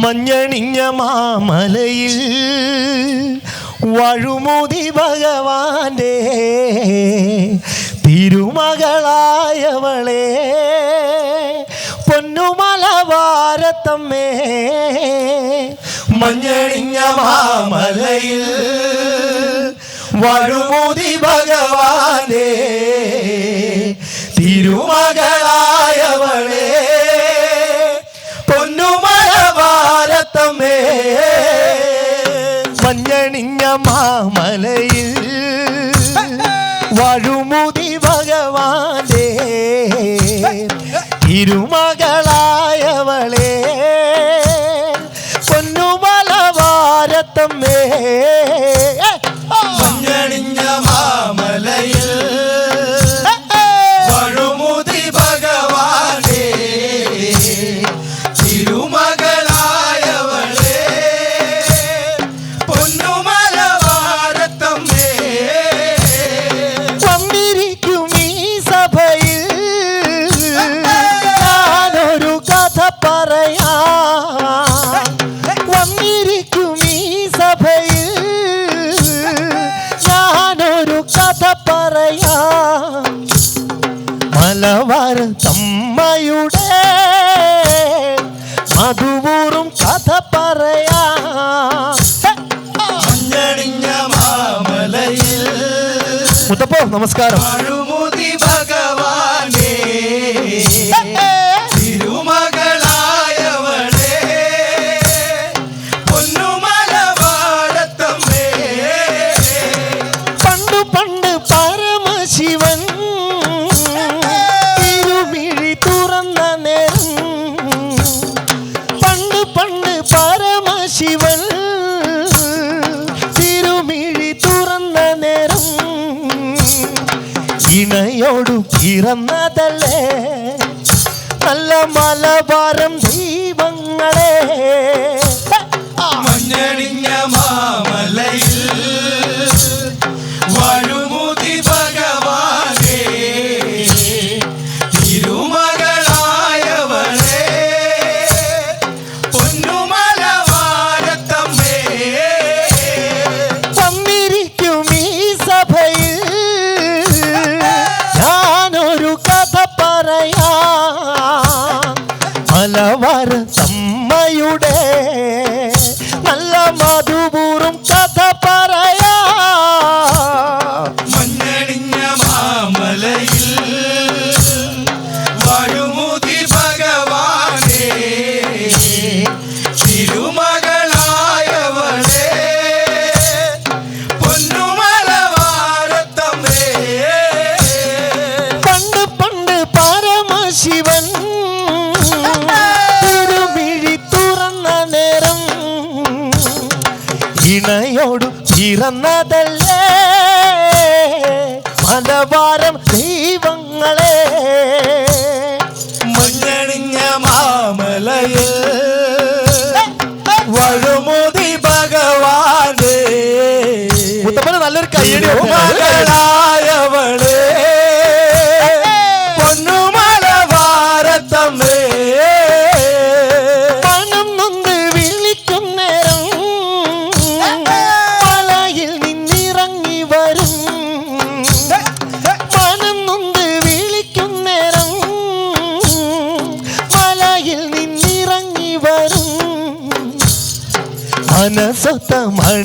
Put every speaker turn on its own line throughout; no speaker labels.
മഞ്ഞണിഞ്ഞ മാമലയിൽ വഴുമുതി ഭഗവാന്റെ തിരുമകളായവളെ പൊന്നുമലവാരത്തമ്മേ മഞ്ഞണിഞ്ഞ മാമലയിൽ വഴുമുതി ഭഗവാനേ തിരുമക മഞ്ഞണിഞ്ഞ മാമലയിൽ വാഴുമുതി ഭഗവാന്റെ ഇരുമാ മലവാരം തമ്മയുടെ മധുപൂറും കഥ പറയാ. മുത്തപ്പോ നമസ്കാരം.
ഭഗവാനേ.
പിറന്നതല്ലേ? നല്ല മലബാരം ദീപങ്ങളെ നിലവാര സമ്മയുടെ താരം ദൈവങ്ങളെ.
മഞ്ഞണിഞ്ഞ മാമലയിൽ വഴുമുതി ഭഗവാനേ.
നല്ലൊരു കയ്യടി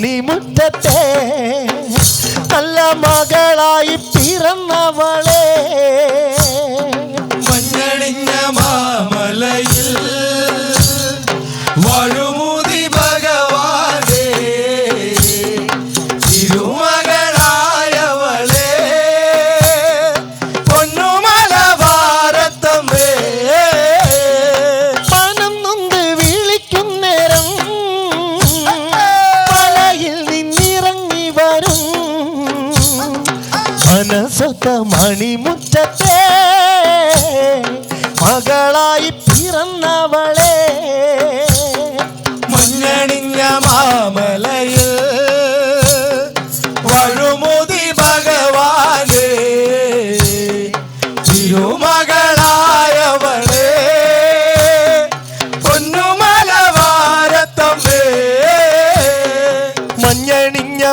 കിളിമുറ്റത്തെ നല്ല മകളായി പിറന്നവളെ.
മഞ്ഞളിഞ്ഞ മാമലയിൽ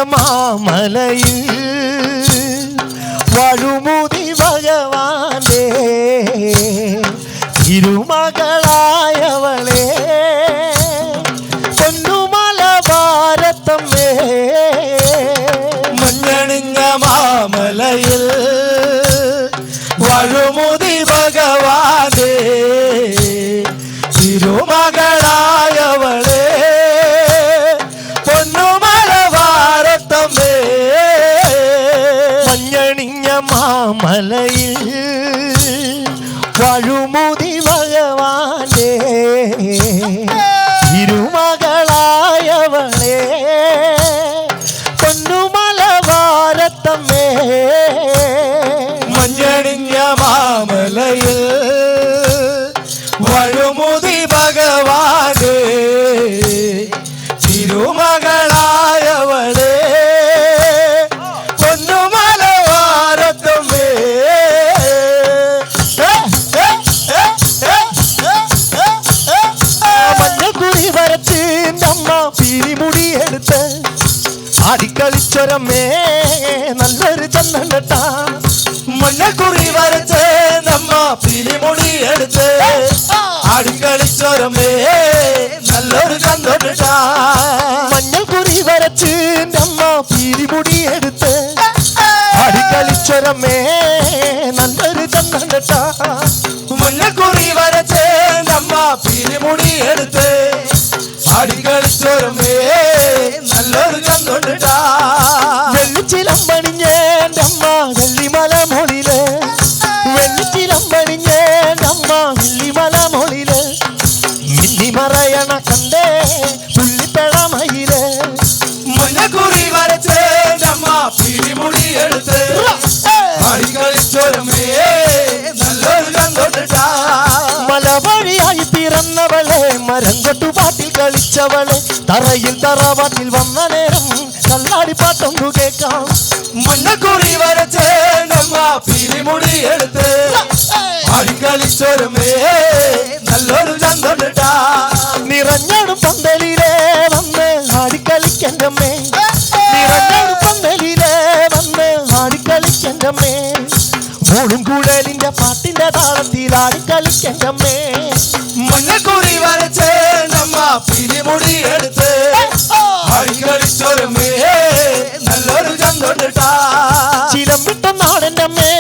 മാമലയിൽ വഴുമുതി
ഭഗവാന്റെ തിരുമകളായവളെ പൊന്നുമല
തിരുമകളായവളെ ഭാരതമ്മേ
മാമലയിൽ
ആടിക്കളിച്ചോരമേ നല്ലൊരു ചന്തൊട്ടാ
മഞ്ഞക്കുറി വരച്ച് നമ്മ പിരിമുടി എടുത്ത് ആടിക്കളിച്ചൊരമ്മേ നല്ലൊരു ചന്ദൻ കേട്ടാ
പിരിമുടി എടുത്ത് ആടിക്കളിച്ചോരമേ നല്ലൊരു ചന്തൊട്ടാ
മല വഴിയായി പിറന്നവളെ മരം കൊട്ടുപാട്ടിൽ കളിച്ചവളെ തറയിൽ തറവാട്ടിൽ വന്ന നേരം കല്ലാടിപ്പാട്ടൊന്നു കേൾക്കാം.
മഞ്ഞക്കുറി വരച്ച് നമ്മ പിരിമുടി എടുത്ത് ആടിക്കളിച്ചോരമേ നല്ലൊരു ചന്തോട്ടാ
നിറഞ്ഞടും പന്തലിലേ വന്ന് ആടിക്കളിക്കന്റമ്മേ നിറഞ്ഞടും ആടിക്കളിക്കന്റമ്മേ മോളും കൂടലിന്റെ പാട്ടിന്റെ താളത്തിൽ ആടിക്കളിക്കന്റമ്മേ
മഞ്ഞക്കുറി വരച്ച് നമ്മ പിരിമുടി എടുത്ത് ആടിക്കളിച്ചോരമേ നല്ലൊരു ചന്തൊട്ടാ
ചിലമ്പിട്ട നാടന്റെ അമ്മേ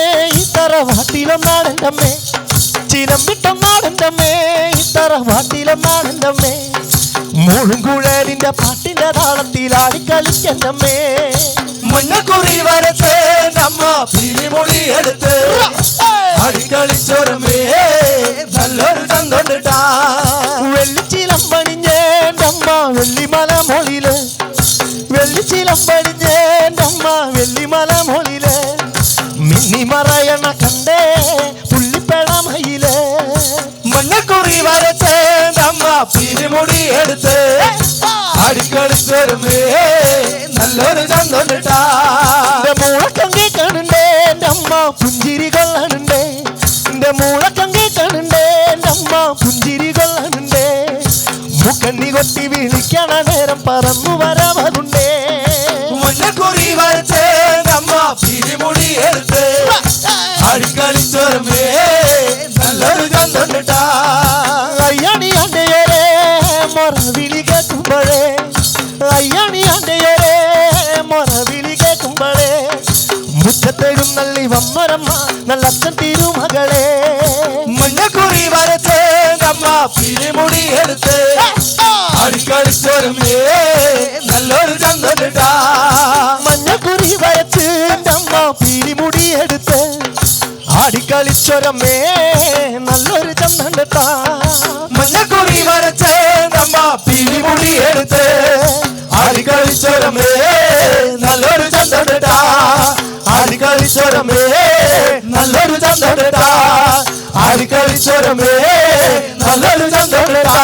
ഇത്തറ വാട്ടിലും നാടന്റെ അമ്മേ. ചിലമ്പിട്ട നാടന്റെ അമ്മേ നാടന്റെ അമ്മേ. മോളും കുഴലിന്റെ പാട്ടിന്റെ താളത്തിൽ ആടിക്കളിക്കന്റെ അമ്മേ.
മഞ്ഞക്കുറി പിരിമുടി എടുത്ത് ആടിക്കളിച്ചോരമേ നല്ലൊരു ചന്തൊട്ടാ
വെള്ളിച്ചിലമ്പണിഞ്ഞേണ്ടമ്മ വെള്ളിമല മൊഴിൽ വെള്ളിച്ചിലമ്പണിഞ്ഞേണ്ടമ്മ വെള്ളിമല മൊഴിയിൽ മിന്നി മറയണ കണ്ടേ പുള്ളിപ്പഴമയിൽ
മഞ്ഞക്കുറി വരച്ച് നമ്മ പിരിമുടി എടുത്ത്. അടിക്കളിച്ചോരമേ നല്ലൊരു ചന്തൊട്ടാ
കൊട്ടി വിളിക്കണ നേരം പറന്നു വരവതുണ്ടേ
മഞ്ഞക്കുറി വരച്ച് നമ്മ പിരിമുടി എടുത്ത് ആടിക്കളിച്ചോരമേ നല്ലൊരു ചന്തൊട്ടാ
മുറ്റത്തെഴും വമ്മരമ്മ നല്ല അച്ഛൻ തിരുമകളെ.
മഞ്ഞക്കുറി വരച്ച് നമ്മ പിരിമുടി എടുത്ത്. ആടിക്കളിച്ചോരമേ നല്ലൊരു ചന്തൊട്ടാ
മഞ്ഞക്കുറി വരച്ച് അമ്മ പിരിമുടി എടുത്ത്. ആടിക്കളിച്ചൊരമ്മേ നല്ലൊരു ചന്തണ്ടാ
മഞ്ഞക്കുറി വരച്ച് നമ്മ പിരിമുടി എടുത്ത്. ചന്തൊട്ടാ ആടിക്കളിച്ചോരമേ നല്ലൊരു ചന്തൊട്ടാ ആടിക്കളിച്ചോരമേ നല്ലൊരു ചന്തൊട്ടാ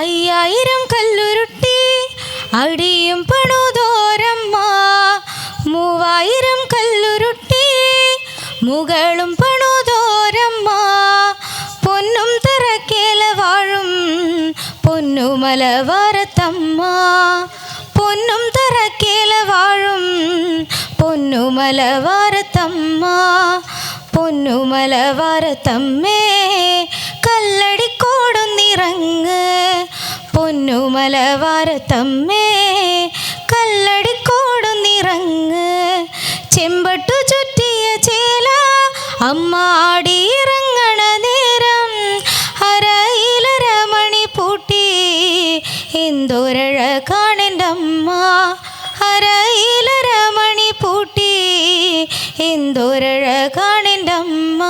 അയ്യായിരം കല്ലുരുട്ടി അടിയും പണുതോരമ്മ. മൂവായിരം കല്ലുരുട്ടി മുകളും പൊന്നുമലവാരത്തമ്മ പൊന്നും തറക്കേല വാഴും പൊന്നുമലവാരത്തമ്മ പൊന്നുമലവാരത്തമ്മേ കല്ലടിക്കോടുന്നിറങ്ങ് പൊന്നുമലവാരത്തമ്മേ കല്ലടിക്കോടുന്നിറങ്ങ് ചെമ്പട്ടു ചുറ്റിയ ചേല അമ്മാടിയിറങ്ങണ എന്തോരഴ കാണന്റെ അമ്മ അരയിലരമണി പൂട്ടി എന്തോരഴ കാണന്റെ അമ്മ